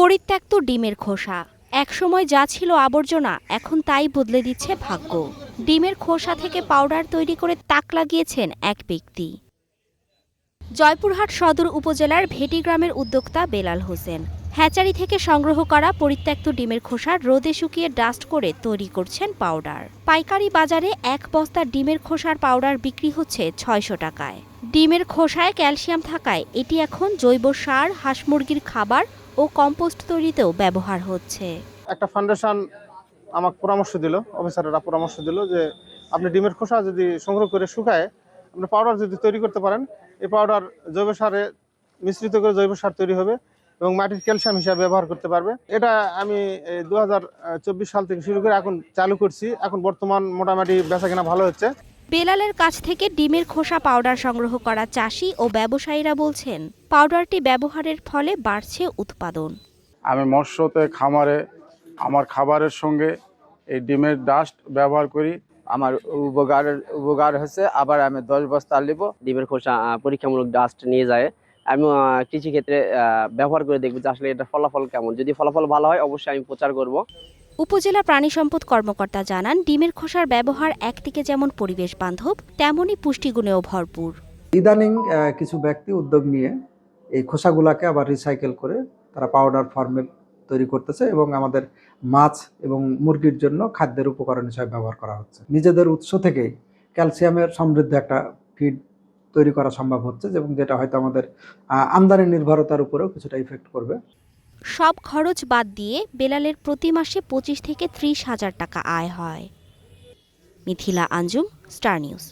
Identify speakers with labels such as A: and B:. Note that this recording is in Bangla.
A: পরিত্যক্ত ডিমের খোসা। একসময় যা ছিল আবর্জনা, এখন তাই বদলে দিচ্ছে ভাগ্য। ডিমের খোসা থেকে পাউডার তৈরি করে তাক লাগিয়েছেন এক ব্যক্তি। জয়পুরহাট সদর উপজেলার ভেটি গ্রামের উদ্যোক্তা বেলাল হোসেন। হ্যাচারি থেকে সংগ্রহ করা পরিত্যক্ত ডিমের খোসা রোদে শুকিয়ে ডাস্ট করে তৈরি করছেন পাউডার। পাইকারি বাজারে এক বস্তা ডিমের খোসার পাউডার বিক্রি হচ্ছে ছয়শো টাকায়। ডিমের খোসায় ক্যালসিয়াম থাকায় এটি এখন জৈব সার, হাঁস মুরগির খাবার ও কম্পোস্ট তৈরিতেও ব্যবহার হচ্ছে।
B: একটা ফাউন্ডেশন আমাকে পরামর্শ দিল অফিসাররা পরামর্শ দিল যে আপনি ডিমের খোসা যদি সংগ্রহ করে শুকায় আপনি পাউডার যদি তৈরি করতে পারেন এই পাউডার জৈব সারে মিশ্রিত করে জৈব সার তৈরি হবে এবং মাটির ক্যালসিয়াম হিসাবে ব্যবহার করতে পারবে। এটা আমি দু হাজার চব্বিশ সাল থেকে শুরু করে এখন চালু করছি। এখন বর্তমান মোটামুটি বেচা কেনা ভালো হচ্ছে।
A: বেলালের কাছ থেকে ডিমের খোসা পাউডার সংগ্রহ করা চাষি ও ব্যবসায়ীরা বলছেন পাউডারটি ব্যবহারের ফলে বাড়ছে উৎপাদন।
C: আমি মৎস্যতে খামারে আমার খাবারের সঙ্গে এই ডিমের ডাস্ট ব্যবহার করি।
D: আমার উপকার উপকার হয়েছে আবার আমি দশ বস্তা নিব
E: ডিমের খোসা পরীক্ষামূলক ডাস্ট নিয়ে যায়। আমি কৃষিক্ষেত্রে ব্যবহার করে দেখব যে আসলে এটা ফলাফল কেমন। যদি ফলাফল ভালো হয় অবশ্যই আমি প্রচার করব।
A: উপজেলা প্রাণী সম্পদ কর্মকর্তা জানান ডিমের খোসার ব্যবহার একদিকে যেমন পরিবেশ বান্ধব তেমনই পুষ্টিগুণেও ভরপুর।
F: ইদানিং কিছু ব্যক্তি উদ্যোগ নিয়ে এই খোসাগুলাকে আবার রিসাইকেল করে তারা পাউডার ফর্মে তৈরি করতেছে এবং আমাদের মাছ এবং মুরগির জন্য খাদ্যের উপকরণ হিসাবে ব্যবহার করা হচ্ছে। নিজেদের উৎস থেকেই ক্যালসিয়ামের সমৃদ্ধ একটা ফিড তৈরি করা সম্ভব হচ্ছে এবং যেটা হয়তো আমাদের আমদানি নির্ভরতার উপরেও কিছুটা ইফেক্ট করবে।
A: সব খরচ বাদ দিয়ে বেলালের প্রতি মাসে পঁচিশ থেকে ত্রিশ হাজার টাকা আয় হয়। Mithila Anjum, star news.